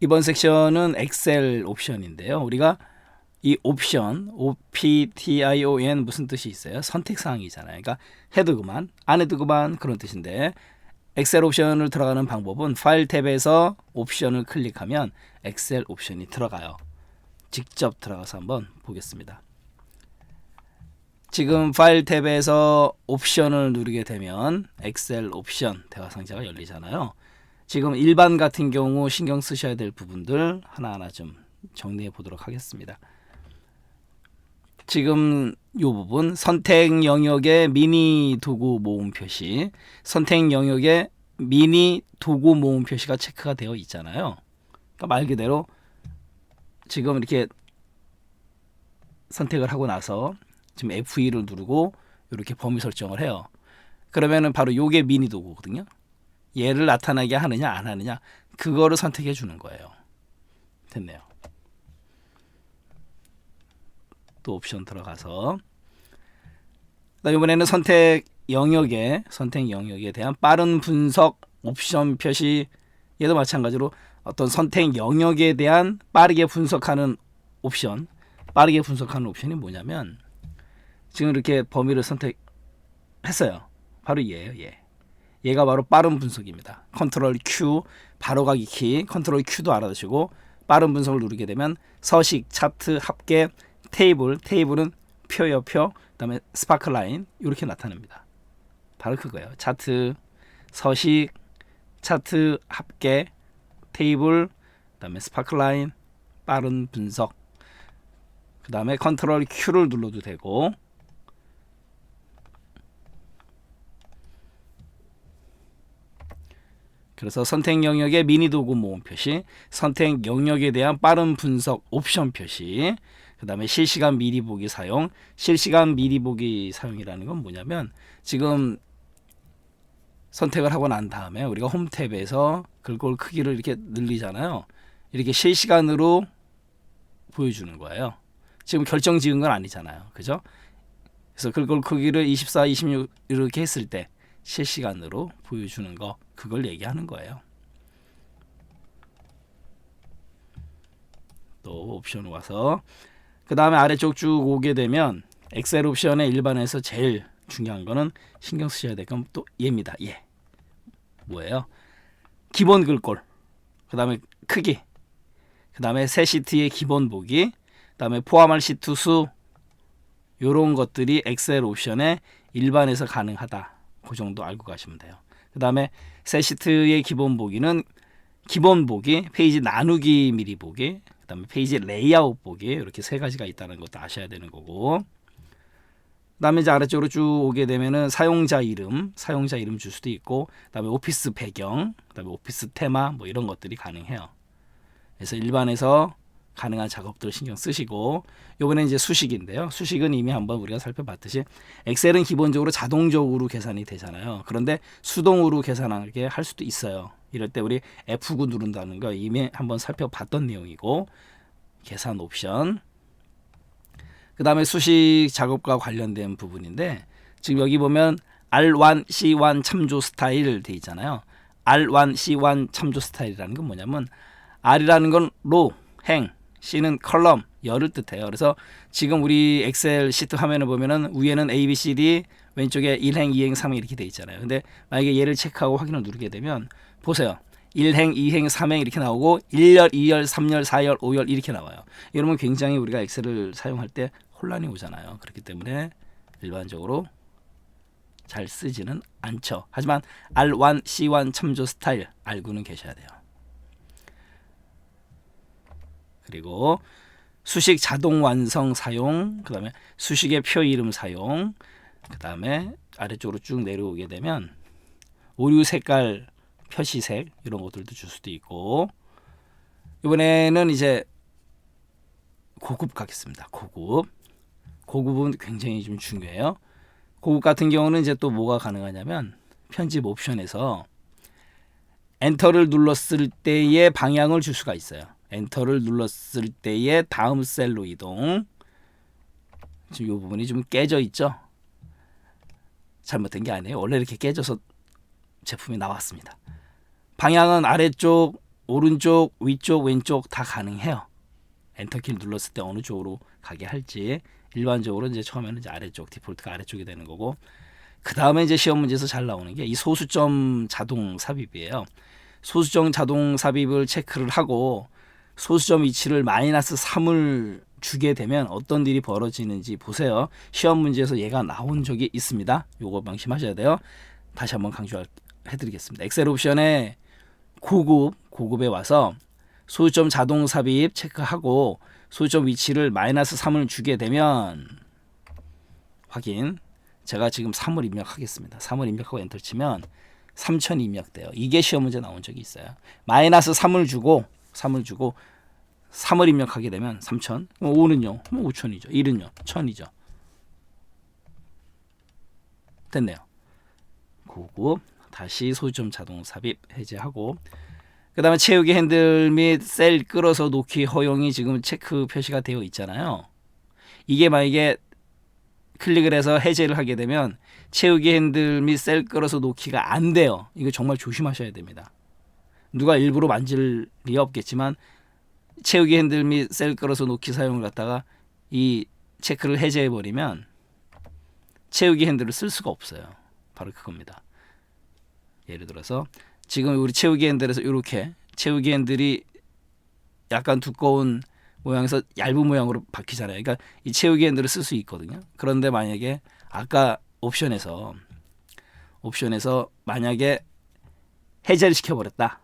이번 섹션은 엑셀 옵션인데요. 우리가 이 옵션, O-P-T-I-O-N 무슨 뜻이 있어요? 선택 사항이잖아요. 그러니까 해도 그만, 안 해도 그만 그런 뜻인데 엑셀 옵션을 들어가는 방법은 파일 탭에서 옵션을 클릭하면 엑셀 옵션이 들어가요. 직접 들어가서 한번 보겠습니다. 지금 파일 탭에서 옵션을 누르게 되면 엑셀 옵션 대화 상자가 열리잖아요. 지금 일반 같은 경우 신경 쓰셔야 될 부분들 하나하나 좀 정리해 보도록 하겠습니다. 지금 이 부분 선택 영역의 미니 도구 모음 표시, 선택 영역의 미니 도구 모음 표시가 체크가 되어 있잖아요. 그러니까 말 그대로 지금 이렇게 선택을 하고 나서 지금 F2를 누르고 이렇게 범위 설정을 해요. 그러면은 바로 요게 미니 도구거든요. 얘를 나타나게 하느냐 안 하느냐 그거를 선택해 주는 거예요. 됐네요. 또 옵션 들어가서 이번에는 선택 영역에 선택 영역에 대한 빠른 분석 옵션 표시 얘도 마찬가지로 어떤 선택 영역에 대한 빠르게 분석하는 옵션 빠르게 분석하는 옵션이 뭐냐면 지금 이렇게 범위를 선택했어요. 바로 얘예요. 얘. 얘가 바로 빠른 분석입니다. 컨트롤 Q 바로가기 키 컨트롤 Q도 알아두시고 빠른 분석을 누르게 되면 서식 차트 합계 테이블 테이블은 표요 표 그다음에 스파크 라인 이렇게 나타납니다. 바로 그거예요. 차트 서식 차트 합계 테이블 그다음에 스파크 라인 빠른 분석 그다음에 컨트롤 Q를 눌러도 되고 그래서 선택 영역의 미니 도구 모음 표시, 선택 영역에 대한 빠른 분석 옵션 표시, 그 다음에 실시간 미리 보기 사용. 실시간 미리 보기 사용이라는 건 뭐냐면 지금 선택을 하고 난 다음에 우리가 홈 탭에서 글꼴 크기를 이렇게 늘리잖아요. 이렇게 실시간으로 보여주는 거예요. 지금 결정 지은 건 아니잖아요. 그죠? 그래서 글꼴 크기를 24, 26 이렇게 했을 때 실시간으로 보여주는 거 그걸 얘기하는 거예요. 또 옵션 와서 그 다음에 아래쪽 쭉 오게 되면 엑셀 옵션의 일반에서 제일 중요한 거는 신경 쓰셔야 될 건 또 얘입니다. 예. 뭐예요? 기본 글꼴. 그 다음에 크기. 그 다음에 새 시트의 기본 보기. 그 다음에 포함할 시트 수. 요런 것들이 엑셀 옵션에 일반에서 가능하다. 그 정도 알고 가시면 돼요. 그 다음에 새 시트의 기본 보기는 기본 보기, 페이지 나누기 미리 보기, 그 다음에 페이지 레이아웃 보기 이렇게 세 가지가 있다는 것도 아셔야 되는 거고 그 다음에 이제 아래쪽으로 쭉 오게 되면은 사용자 이름, 사용자 이름 줄 수도 있고 그 다음에 오피스 배경, 그 다음에 오피스 테마 뭐 이런 것들이 가능해요. 그래서 일반에서 가능한 작업들 신경 쓰시고 요번에 이제 수식인데요. 수식은 이미 한번 우리가 살펴봤듯이 엑셀은 기본적으로 자동적으로 계산이 되잖아요. 그런데 수동으로 계산하게 할 수도 있어요. 이럴 때 우리 F9 누른다는 거 이미 한번 살펴봤던 내용이고 계산 옵션 그 다음에 수식 작업과 관련된 부분인데 지금 여기 보면 R1, C1 참조 스타일 돼 있잖아요. R1, C1 참조 스타일이라는 건 뭐냐면 R이라는 건 로, 행, C는 컬럼, 열을 뜻해요. 그래서 지금 우리 엑셀 시트 화면을 보면은 위에는 A, B, C, D, 왼쪽에 1행, 2행, 3행 이렇게 돼 있잖아요. 근데 만약에 얘를 체크하고 확인을 누르게 되면 보세요. 1행, 2행, 3행 이렇게 나오고 1열, 2열, 3열, 4열, 5열 이렇게 나와요. 이러면 굉장히 우리가 엑셀을 사용할 때 혼란이 오잖아요. 그렇기 때문에 일반적으로 잘 쓰지는 않죠. 하지만 R1, C1 참조 스타일 알고는 계셔야 돼요. 그리고 수식 자동 완성 사용, 그 다음에 수식의 표 이름 사용, 그 다음에 아래쪽으로 쭉 내려오게 되면 오류 색깔 표시색 이런 것들도 줄 수도 있고 이번에는 이제 고급 가겠습니다. 고급. 고급은 굉장히 좀 중요해요. 고급 같은 경우는 이제 또 뭐가 가능하냐면 편집 옵션에서 엔터를 눌렀을 때의 방향을 줄 수가 있어요. 엔터를 눌렀을 때의 다음 셀로 이동. 지금 이 부분이 좀 깨져 있죠. 잘못된 게 아니에요. 원래 이렇게 깨져서 제품이 나왔습니다. 방향은 아래쪽 오른쪽, 위쪽, 왼쪽 다 가능해요. 엔터키를 눌렀을 때 어느 쪽으로 가게 할지 일반적으로 이제 처음에는 이제 아래쪽 디폴트가 아래쪽이 되는 거고 그 다음에 이제 시험 문제에서 잘 나오는 게 이 소수점 자동 삽입이에요. 소수점 자동 삽입을 체크를 하고 소수점 위치를 마이너스 3을 주게 되면 어떤 일이 벌어지는지 보세요. 시험 문제에서 얘가 나온 적이 있습니다. 요거 명심하셔야 돼요. 다시 한번 강조해드리겠습니다. 엑셀 옵션에 고급, 고급에 와서 소수점 자동 삽입 체크하고 소수점 위치를 마이너스 3을 주게 되면 확인. 제가 지금 3을 입력하겠습니다. 3을 입력하고 엔터 치면 3000이 입력돼요. 이게 시험 문제 나온 적이 있어요. 마이너스 3을 주고 3을 주고 3을 입력하게 되면 3000. 5는요. 5000이죠. 1은요. 1000이죠. 됐네요. 고급 다시 소수점 자동 삽입 해제하고 그 다음에 채우기 핸들 및 셀 끌어서 놓기 허용이 지금 체크 표시가 되어 있잖아요. 이게 만약에 클릭을 해서 해제를 하게 되면 채우기 핸들 및 셀 끌어서 놓기가 안 돼요. 이거 정말 조심하셔야 됩니다. 누가 일부러 만질 리 없겠지만 채우기 핸들 및 셀 끌어서 놓기 사용을 갖다가 이 체크를 해제해 버리면 채우기 핸들을 쓸 수가 없어요. 바로 그겁니다. 예를 들어서 지금 우리 채우기 핸들에서 이렇게 채우기 핸들이 약간 두꺼운 모양에서 얇은 모양으로 바뀌잖아요. 그러니까 이 채우기 핸들을 쓸 수 있거든요. 그런데 만약에 아까 옵션에서 옵션에서 만약에 해제를 시켜버렸다.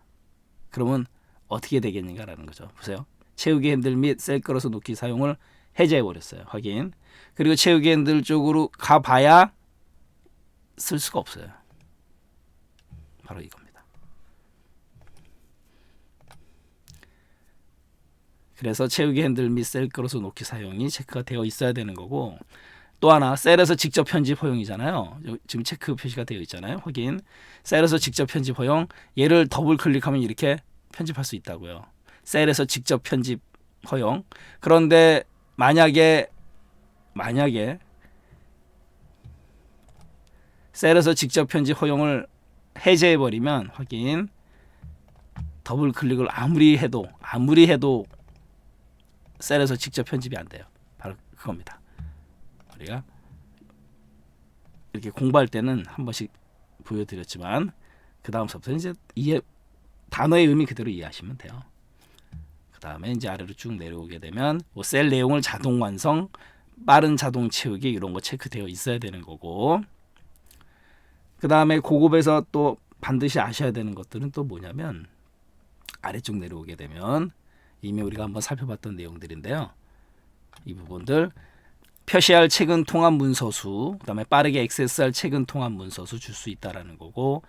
그러면 어떻게 되겠는가라는 거죠. 보세요. 채우기 핸들 및 셀 끌어서 놓기 사용을 해제해 버렸어요. 확인. 그리고 채우기 핸들 쪽으로 가봐야 쓸 수가 없어요. 바로 이겁니다. 그래서 채우기 핸들 및 셀 끌어서 놓기 사용이 체크가 되어 있어야 되는 거고 또 하나 셀에서 직접 편집 허용이잖아요. 지금 체크 표시가 되어 있잖아요. 확인. 셀에서 직접 편집 허용. 얘를 더블 클릭하면 이렇게 편집할 수 있다고요. 셀에서 직접 편집 허용. 그런데 만약에 만약에 셀에서 직접 편집 허용을 해제해 버리면 확인. 더블 클릭을 아무리 해도 아무리 해도 셀에서 직접 편집이 안 돼요. 바로 그겁니다. 우리가 이렇게 공부할 때는 한 번씩 보여드렸지만 그 다음서부터 이제 이해 단어의 의미 그대로 이해하시면 돼요. 그 다음에 이제 아래로 쭉 내려오게 되면 뭐셀 내용을 자동 완성, 빠른 자동 채우기 이런 거 체크되어 있어야 되는 거고 그 다음에 고급에서 또 반드시 아셔야 되는 것들은 또 뭐냐면 아래쪽 내려오게 되면 이미 우리가 한번 살펴봤던 내용들인데요. 이 부분들 표시할 최근 통합 문서수, 그다음에 빠르게 액세스할 최근 통합 문서수 줄 수 있다라는 거고,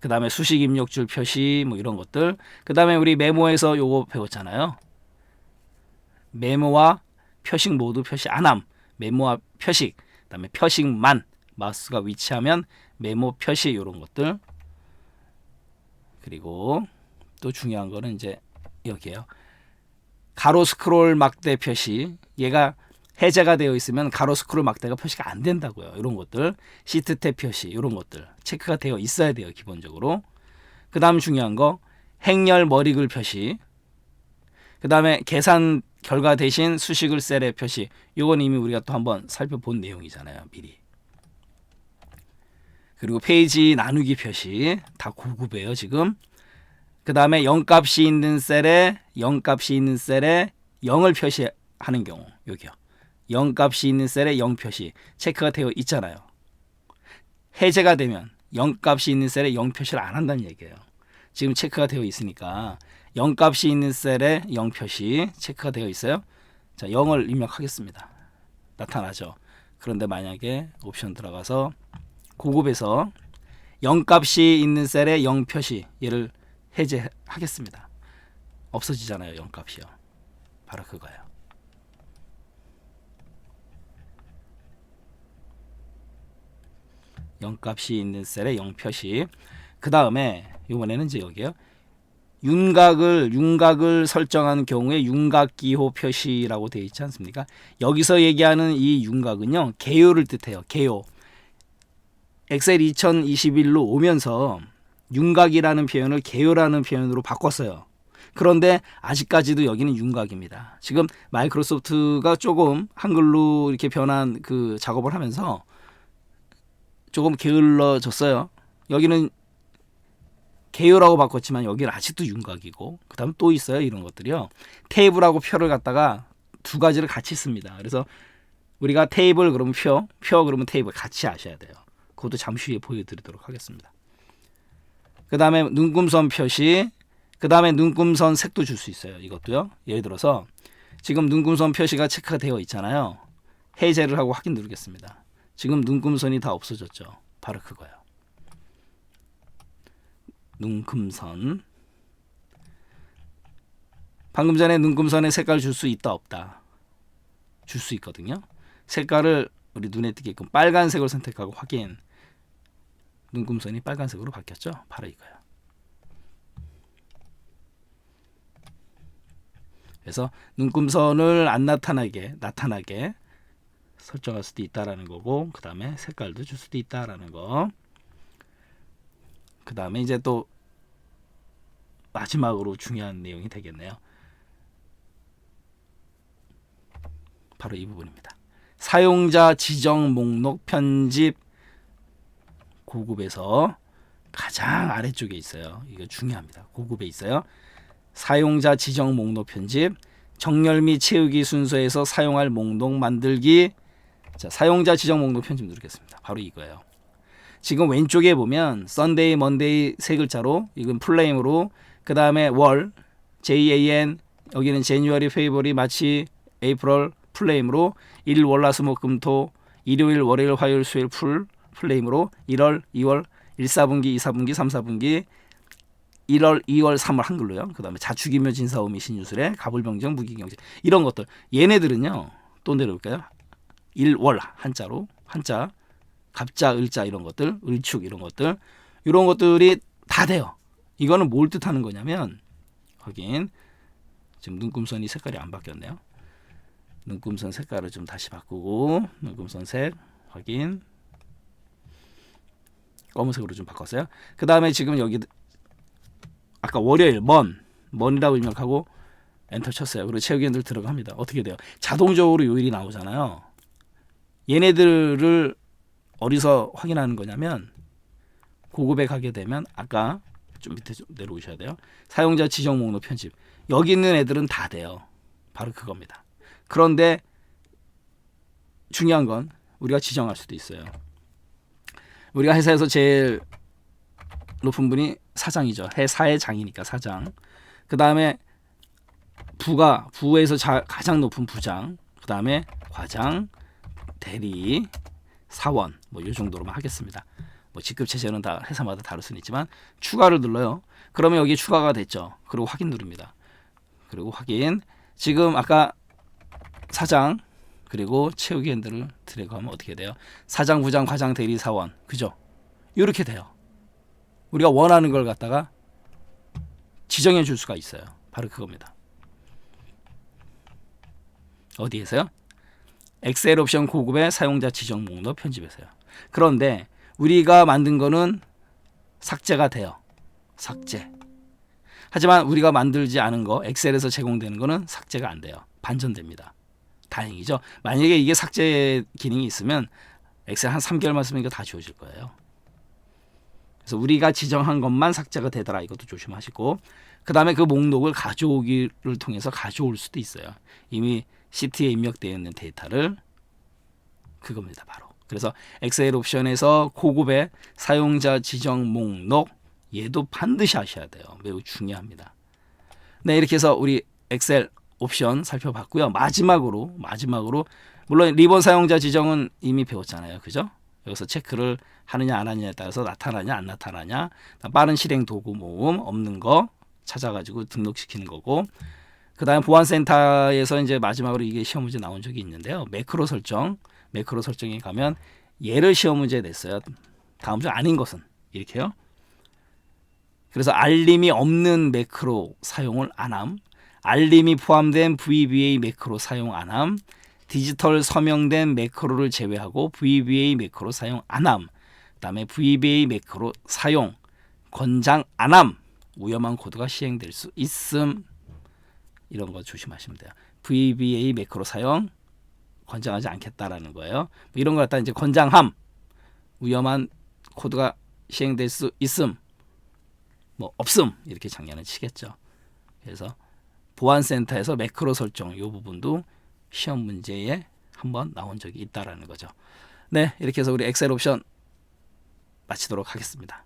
그다음에 수식 입력줄 표시 뭐 이런 것들, 그다음에 우리 메모에서 요거 배웠잖아요. 메모와 표식 모두 표시 안함, 메모와 표식, 그다음에 표식만 마우스가 위치하면 메모 표시 이런 것들. 그리고 또 중요한 거는 이제 여기에요. 가로 스크롤 막대 표시 얘가 해제가 되어 있으면 가로 스크롤 막대가 표시가 안 된다고요. 이런 것들 시트 탭 표시 이런 것들 체크가 되어 있어야 돼요. 기본적으로. 그 다음 중요한 거 행렬 머리글 표시 그 다음에 계산 결과 대신 수식을 셀의 표시 이건 이미 우리가 또 한번 살펴본 내용이잖아요. 미리. 그리고 페이지 나누기 표시 다 고급이에요. 지금. 그 다음에 0값이 있는 셀에 0값이 있는 셀에 0을 표시하는 경우 여기요. 0값이 있는 셀에 0 표시 체크가 되어 있잖아요. 해제가 되면 0값이 있는 셀에 0 표시를 안 한다는 얘기예요. 지금 체크가 되어 있으니까 0값이 있는 셀에 0 표시 체크가 되어 있어요. 자, 0을 입력하겠습니다. 나타나죠. 그런데 만약에 옵션 들어가서 고급에서 0값이 있는 셀에 0 표시 얘를 해제하겠습니다. 없어지잖아요. 0값이요. 바로 그거예요. 영값이 있는 셀에 0 표시. 그 다음에 이번에는 이제 여기요. 윤곽을 윤곽을 설정한 경우에 윤곽 기호 표시라고 되어 있지 않습니까? 여기서 얘기하는 이 윤곽은요 개요를 뜻해요. 개요. 엑셀 2021로 오면서 윤곽이라는 표현을 개요라는 표현으로 바꿨어요. 그런데 아직까지도 여기는 윤곽입니다. 지금 마이크로소프트가 조금 한글로 이렇게 변한 그 작업을 하면서 조금 게을러졌어요. 여기는 개요라고 바꿨지만 여기는 아직도 윤곽이고 그다음 또 있어요 이런 것들이요. 테이블하고 표를 갖다가 두 가지를 같이 씁니다. 그래서 우리가 테이블 그러면 표, 표 그러면 테이블 같이 아셔야 돼요. 그것도 잠시 후에 보여드리도록 하겠습니다. 그 다음에 눈금선 표시, 그 다음에 눈금선 색도 줄 수 있어요. 이것도요. 예를 들어서 지금 눈금선 표시가 체크가 되어 있잖아요. 해제를 하고 확인 누르겠습니다. 지금 눈금선이 다 없어졌죠. 바로 그거예요. 눈금선. 방금 전에 눈금선에 색깔 줄 수 있다 없다. 줄 수 있거든요. 색깔을 우리 눈에 띄게끔 빨간색을 선택하고 확인. 눈금선이 빨간색으로 바뀌었죠. 바로 이거예요. 그래서 눈금선을 안 나타나게 나타나게 설정할 수도 있다라는 거고 그 다음에 색깔도 줄 수도 있다라는 거. 그 다음에 이제 또 마지막으로 중요한 내용이 되겠네요. 바로 이 부분입니다. 사용자 지정 목록 편집 고급에서 가장 아래쪽에 있어요. 이거 중요합니다. 고급에 있어요. 사용자 지정 목록 편집, 정렬 및 채우기 순서에서 사용할 목록 만들기. 자, 사용자 지정 목록 편집 누르겠습니다. 바로 이거예요. 지금 왼쪽에 보면 썬데이, 먼데이 세 글자로 이건 플레임으로 그 다음에 월 JAN 여기는 제뉴얼이 페이버리 마치 에이프럴 플레임으로 일 월화수목 금 토 일요일 월요일 화요일 수요일 풀 플레임으로 1월 2월 1, 4분기 2, 4분기 3, 4분기 1월 2월 3월 한글로요. 그 다음에 자축이며 진사오미 신유술에 가불병정 무기경제 이런 것들 얘네들은요. 또 내려볼까요? 1월 한자로 한자 갑자 을자 이런 것들 을축 이런 것들 이런 것들이 다 돼요. 이거는 뭘 뜻하는 거냐면 확인 지금 눈금선이 색깔이 안 바뀌었네요. 눈금선 색깔을 좀 다시 바꾸고 눈금선 색 확인 검은색으로 좀 바꿨어요. 그 다음에 지금 여기 아까 월요일 먼 먼이라고 입력하고 엔터 쳤어요. 그리고 엔들 들어갑니다. 어떻게 돼요? 자동적으로 요일이 나오잖아요. 얘네들을 어디서 확인하는 거냐면 고급에 가게 되면 아까 좀 밑에 좀 내려오셔야 돼요. 사용자 지정 목록 편집. 여기 있는 애들은 다 돼요. 바로 그겁니다. 그런데 중요한 건 우리가 지정할 수도 있어요. 우리가 회사에서 제일 높은 분이 사장이죠. 회사의 장이니까 사장. 그 다음에 부가 부에서 자, 가장 높은 부장. 그 다음에 과장, 대리, 사원 뭐 이 정도로만 하겠습니다. 뭐 직급 체제는 다 회사마다 다를 수는 있지만 추가를 눌러요. 그러면 여기 추가가 됐죠. 그리고 확인 누릅니다. 그리고 확인. 지금 아까 사장 그리고 채우기 핸들을 드래그하면 어떻게 돼요? 사장, 부장, 과장, 대리, 사원 그죠? 이렇게 돼요. 우리가 원하는 걸 갖다가 지정해 줄 수가 있어요. 바로 그겁니다. 어디에서요? 엑셀 옵션 고급의 사용자 지정 목록 편집에서요. 그런데 우리가 만든 거는 삭제가 돼요. 삭제. 하지만 우리가 만들지 않은 거 엑셀에서 제공되는 거는 삭제가 안 돼요. 반전됩니다. 다행이죠. 만약에 이게 삭제 기능이 있으면 엑셀 한 3개월만 쓰면 이거 다 지워질 거예요. 그래서 우리가 지정한 것만 삭제가 되더라. 이것도 조심하시고 그 다음에 그 목록을 가져오기를 통해서 가져올 수도 있어요. 이미 시트에 입력되어 있는 데이터를 그겁니다. 바로. 그래서 엑셀 옵션에서 고급의 사용자 지정 목록 얘도 반드시 하셔야 돼요. 매우 중요합니다. 네, 이렇게 해서 우리 엑셀 옵션 살펴봤고요. 마지막으로 마지막으로 물론 리본 사용자 지정은 이미 배웠잖아요. 그죠? 여기서 체크를 하느냐 안 하느냐에 따라서 나타나냐 안 나타나냐 빠른 실행 도구 모음 없는 거 찾아가지고 등록시키는 거고 그 다음에 보안센터에서 이제 마지막으로 이게 시험 문제 나온 적이 있는데요. 매크로 설정 매크로 설정에 가면 얘를 시험 문제에 냈어요. 다음 주 아닌 것은 이렇게요. 그래서 알림이 없는 매크로 사용을 안함 알림이 포함된 VBA 매크로 사용 안함 디지털 서명된 매크로를 제외하고 VBA 매크로 사용 안함 그다음에 VBA 매크로 사용 권장 안함 위험한 코드가 시행될 수 있음 이런 거 조심하시면 돼요. VBA 매크로 사용 권장하지 않겠다라는 거예요. 뭐 이런 거 갖다 이제 권장함 위험한 코드가 시행될 수 있음 뭐 없음 이렇게 장난을 치겠죠. 그래서 보안센터에서 매크로 설정 이 부분도 시험 문제에 한번 나온 적이 있다라는 거죠. 네, 이렇게 해서 우리 엑셀 옵션 마치도록 하겠습니다.